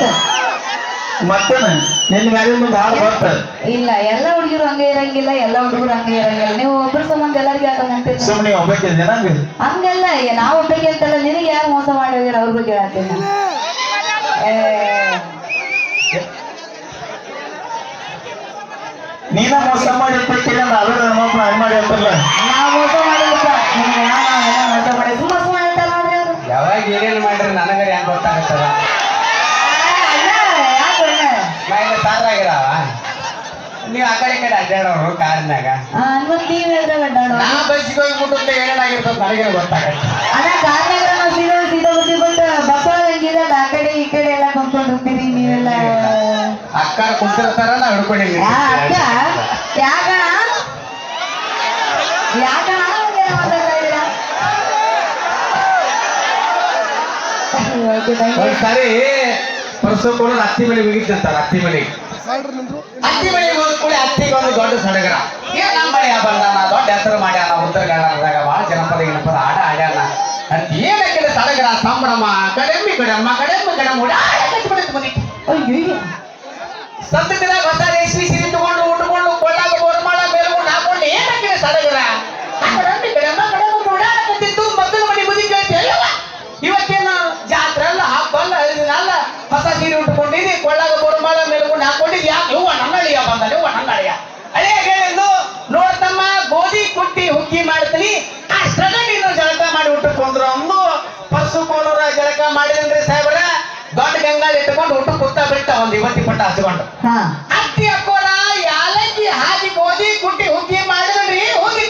ಮತ್ತ ಮತ್ತೇನ? ನಿನ್ನ ಮ್ಯಾಲಿನ ಮುಂದೆ ಹಾಡು ಬತ್ತ ಇಲ್ಲ ಎಲ್ಲ ಹುಡುಗಿರು ಹಂಗೆ ಇರಂಗಿಲ್ಲ ಎಲ್ಲ ಹುಡುಗರು ಹಂಗೆ ಇರಂಗಿಲ್ಲ. ನೀವು ಒಬ್ಬರ ಸಂಬಂಧ ಎಲ್ಲರಿಗೂ ಅಂತೀರಿ? ಸುಮ್ಮನೆ ಹಂಗಲ್ಲ ನಾವು ಒಬ್ಬರಿಗೆ ಅಂತಲ್ಲ ನಿನಗೆ ಯಾರು ಮೋಸ ಮಾಡಿ ಹೋಗ್ಯಾರ ಅವ್ರ ಬಗ್ಗೆ ಹೇಳ್ತೀನಿ ನಾನು. ಮೋಸ ಮಾಡಿ ಅದ್ರ ನಮ್ಮ ಮಾಡಿ ಅಂತಲ್ಲ ನಾವು ಮೋಸ ಮಾಡಿಲ್ಲಪ್ಪ ಯಾವ ಎಲ್ಲ ಮೋಸ ಮಾಡಿ ಸುಮ್ಮ ಸುಮ್ಮ ಹೇಳ್ತಾರ ನೋಡ್ರಿ ಅವರು ಯಾವಾಗ ಏನೇನು ಮಾಡ್ರಿ ನನಗರ ಹೆಂಗ್ ಗೊತ್ತಾಗತ್ತದ ಅಲ್ಲ ಯಾಕೆ ಅಣ್ಣ? ಸಾರಾಗಿರಾವ ನೀವು ಆ ಕಡೆ ಈ ಕಡೆ ಅಡ್ಡಾಡೋರು ಕಾರ್ನಾಗ ಇವತ್ತು ನೀವ್ ನಾ ಬಸ್ಸಿಗೆ ಹೋಗ್ಬಿಟ್ಟು ಏನೇನಾಗಿರ್ತದ ನನಗೆ ಗೊತ್ತಾಗತ್ತೆ ಅಣ್ಣ ಕಾರ್ನಾಗ ನಾವು ಸೀದಾ ಸೀದಾ ಬರ್ತೀವಿ ಬಟ್ ಬಸ್ ಹಂಗಿಲ್ಲ ಆ ಕಡೆ ಈ ಕಡೆ ಎಲ್ಲ ನೀವೆಲ್ಲ ಅಕ್ಕ ಕುಂತಿರ್ತಾರ ನಾ ಹಿಡ್ಕೊಂಡಿದ್ದೀನಿ ಆ, ಅಕ್ಕ ಯಾಕಣ? ಯಾಕಣ? ಹಂಗೆಲ್ಲ ಮಾತಾಡ್ತಾ ಇದ್ದೀರಾ? Okay, thank you. ಒಂದ್ಸಾರಿ ಪರಸು ಕೂಡ ಅತ್ತಿ ಮನೆಗೆ ಹೋಗಿದ್ದಂತಾರ ಅತ್ತಿ ಮನೆಗೆ. ಅತ್ತಿ ಮನೆಗೆ ಹೋದ ಕೂಡ ಅತ್ತಿಗೆ ಒಂದು ದೊಡ್ಡ ಸಡಗರ ಏನ್ ನಮ್ಮ ಮನೆ ಬಂದಾನ ದೊಡ್ಡ ಹೆಸರು ಮಾಡ್ಯಾನ ಉತ್ತರ ಕನ್ನಡದಾಗ ಭಾಳ ಜನಪದ ಜನಪದ ಆಡ ಆಡ್ಯಾನ ಅಂತ ಏನಕ್ಕೆ ಸಡಗರ ಸಂಭ್ರಮ ಕಡೆಮ್ಮಿ ಕಡೆಮ್ಮ ಕಡೆಮ್ಮ ಕಡೆಮ್ಮ ಓಡಾಡ ಕಟ್ಬಿಡುತ್ತೆ ಮನೆಗೆ ಅಯ್ಯಯ್ಯೋ. ಸದ್ಯದಾಗ ಹೊಸ ಕುಟ್ಟಿ ಮಾಡ್ತೀನಿ. ಅಷ್ಟನ್ನ ನೀನು ಜಳಕ ಮಾಡಿ ಉಟ್ಟುಕೊಂಡ್ರು ಅಂದು ಪರ್ಸು ಕೋಲೂರ ಜಳಕ ಮಾಡಿದ್ರಿ ಸಾಹೇಬ್ರ? ದೊಡ್ಡ ಗಂಗಾಳ ಇಟ್ಕೊಂಡು ಊಟ ಕುತ್ತ ಬಿಟ್ಟ ಒಂದು ಇವತ್ತಿ ಪಟ್ಟ ಹಚ್ಕೊಂಡು ಹಾ. ಅತ್ತಿ ಅಕ್ಕೋರ ಯಾಲಕ್ಕಿ ಹಾಕಿ ಗೋಧಿ ಕುಟ್ಟಿ ಹುಗ್ಗಿ ಮಾಡಿದ್ರಿ. ಹೋಗಿ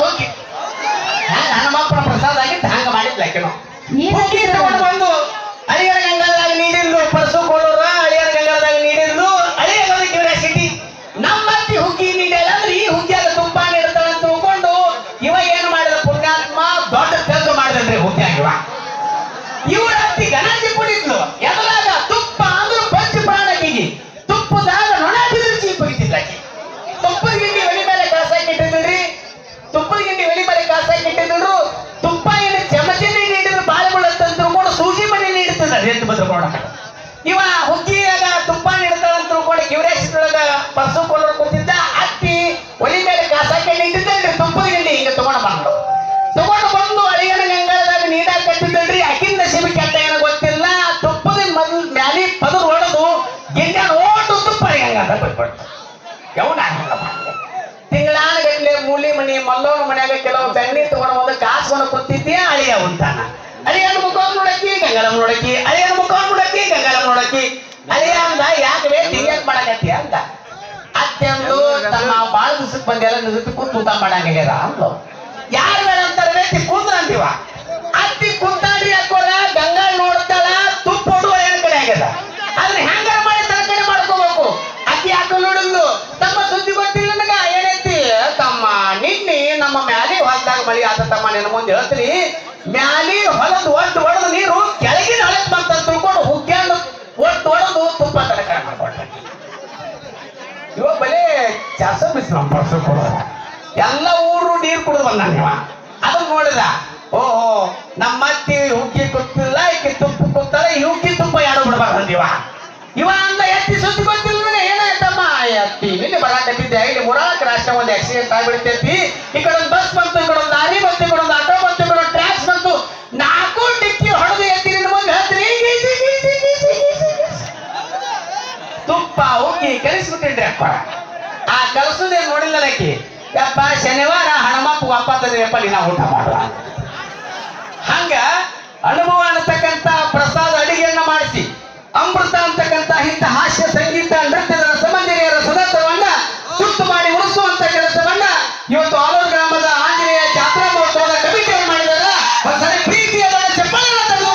ಹೋಗಿ ಹನುಮಪ್ಪನ ಪ್ರಸಾದ ಆಗಿ ಹಂಗ ಮಾಡಿದ್ಲಕ್ಕೆ ಆಕಿನು. ಹುಗ್ಗಿ ತಗೊಂಡು ಬಂದು ಇವ ಹುಗ್ಗಿಯಾಗ ತುಪ್ಪ ನಿಡ್ತಾಳಂತ ತಿಳ್ಕೊಂಡು ಒಳಗ ಪರ್ಸು ಕೊಳ್ಳೋರು ಕೂತಿದ್ದ, ಅತ್ತಿ ಒಲಿ ಮೇಲೆ ಕಾಸಕ್ಕೆ ನಿಂತಿದ್ದಲ್ರಿ ತುಪ್ಪದ ಗಿಂಡಿ ಹಿಂಗ ತಗೊಂಡು ಬಂದು. ತಗೊಂಡು ಬಂದು ಅಳಿಯನ ಗಂಗಾಳದಾಗ ನೀರಾಗ ಕಟ್ಟಿದ್ದಲ್ರಿ ಅಕಿಂದ ಶಿಬಿ ಕೆಟ್ಟ ಏನೋ ಗೊತ್ತಿಲ್ಲ. ತುಪ್ಪದ ಮೊದಲು ಮ್ಯಾಲಿ ಪದರು ಹೊಡೆದು ಗಿಂಡ್ಯಾನ ಓಟು ತುಪ್ಪ ಗಂಗಾದ ಬಿಟ್ಬಿಡ್ತು ಯವ್ನ ಹಂಗ ಮಾಡ್ದೆ. ತಿಂಗಳಾನ ಗಟ್ಲೆ ಮೂಲಿ ಮನಿ ಮಲ್ಲೋನ ಮನ್ಯಾಗ ಕೆಲವು ಬೆಣ್ಣಿ ತಗೊಂಡು ಬಂದು ಕಾಸ್ಕೊಂಡು ಕೂತಿದ್ದೀಯ ಅಳಿಯ ಉಂಟಾನ. ಅಳಿಯನ ಮುಖ ನೋಡಕ್ಕಿ ಗಂಗಾಳ ನೋಡಕ್ಕಿ, ಅಳಿಯನ ಮುಖ ನೋಡಕ್ಕಿ ಅಲ್ಲೇ ಅಂದ, ಯಾಕೆ ಬೇಕು ತಿಂಗ್ಯಾಕ್ ಮಾಡಕತ್ತಿ ಅಂತ ಅತ್ತೆ ಅಂದು ತಮ್ಮ ಬಾಳ ದಿವಸಕ್ಕೆ ಬಂದೆಲ್ಲ ನಿಜಕ್ಕೆ ಕೂತು ಊಟ ಮಾಡಂಗಿಲ್ಲ ಅಂದ್ಲು. ಯಾರು ಬೇಡ ಅಂತಾರ ಕೂತ್ರ ಅಂತೀವ. ಅತ್ತಿ ಕುಂತಾಡ್ರಿ ಹಾಕೋರ ಗಂಗಾ ನೋಡ್ತಾಳ, ತುಪ್ಪ ಹೊಡುವ ಏನ್ ಕಡೆ ಆಗ್ಯದ. ಅದನ್ನ ಹೆಂಗ ಮಾಡಿ ತರಕಾರಿ ಮಾಡ್ಕೋಬೇಕು? ಅತ್ತಿ ಹಾಕೋ ನೋಡಿದ್ಲು, ತಮ್ಮ ಸುದ್ದಿ ಗೊತ್ತಿಲ್ಲ ನನಗ, ಏನೈತಿ? ತಮ್ಮ ನಿನ್ನೆ ನಮ್ಮ ಮ್ಯಾಲೆ ಹೊಲ್ದಾಗ ಮಳಿ ಆತ ತಮ್ಮ ನಿನ್ನ ಮುಂದೆ ಹೇಳ್ತೀನಿ. ಚಾಸ ಬಿಸ್ ನಮ್ಮ ಪರ್ಸು ಕೊಡೋದ ಎಲ್ಲ ಊರು ನೀರು ಕುಡಿದು ಬಂದ ನೀವ ಅದನ್ನ ನೋಡಿದ, ಓಹೋ ನಮ್ಮ ಅತ್ತಿ ಹುಕ್ಕಿ ಗೊತ್ತಿಲ್ಲ ಈಕೆ ತುಪ್ಪ ಗೊತ್ತಲ್ಲ ಹುಕ್ಕಿ ತುಪ್ಪ ಯಾರು ಬಿಡಬಾರ್ದು ನೀವ ಇವ ಅಂದ, ಎತ್ತಿ ಸುದ್ದಿ ಗೊತ್ತಿಲ್ಲ ಏನೈತಮ್ಮ ಎತ್ತಿ, ನಿನ್ನೆ ಬರಾಕತ್ತಿದ್ದೆ, ಇಲ್ಲಿ ಮುರಾಕ್ ರಾಷ್ಟ್ರ ಒಂದು ಆಕ್ಸಿಡೆಂಟ್ ಆಗ್ಬಿಡ್ತೈತಿ. ಈ ಕಡೆ ಒಂದು ಬಸ್ ಬಂತು, ಈ ಕಡೆ ಒಂದು ಲಾರಿ ಬಂತು, ಈ ಕಡೆ ಒಂದು ಆಟೋ ಬಂತು, ಈ ಕಡೆ ಟ್ರ್ಯಾಕ್ಸ್ ಬಂತು. ನಾಲ್ಕು ಡಿಕ್ಕಿ ಹೊಡೆದು ಎತ್ತಿ ನಿನ್ನ ಮುಂದೆ ಗೀಸಿ. ತುಪ್ಪ ಹೋಗಿ ಕಲಿಸ್ಬಿಟ್ಟಿನ್ರಿ ಅಪ್ಪ. ಕಲಸದೇ ನೋಡಿಲ್ಲ ಆಕಿ ಯಪ್ಪ, ಶನಿವಾರ ಹಣಮಪ್ಪ ಒಪ್ಪತ್ತದ್ರಿಯಪ್ಪ ನೀ ನೀನ ಊಟ ಮಾಡುವ. ಹಂಗ ಅನುಭವ ಅನ್ನತಕ್ಕಂತ ಪ್ರಸಾದ ಅಡಿಗೆಯನ್ನ ಮಾಡಿಸಿ. ಅಮೃತ ಅಂತಕ್ಕಂತ ಇಂಥ ಹಾಸ್ಯ ಸಂಗೀತ ನೃತ್ಯದ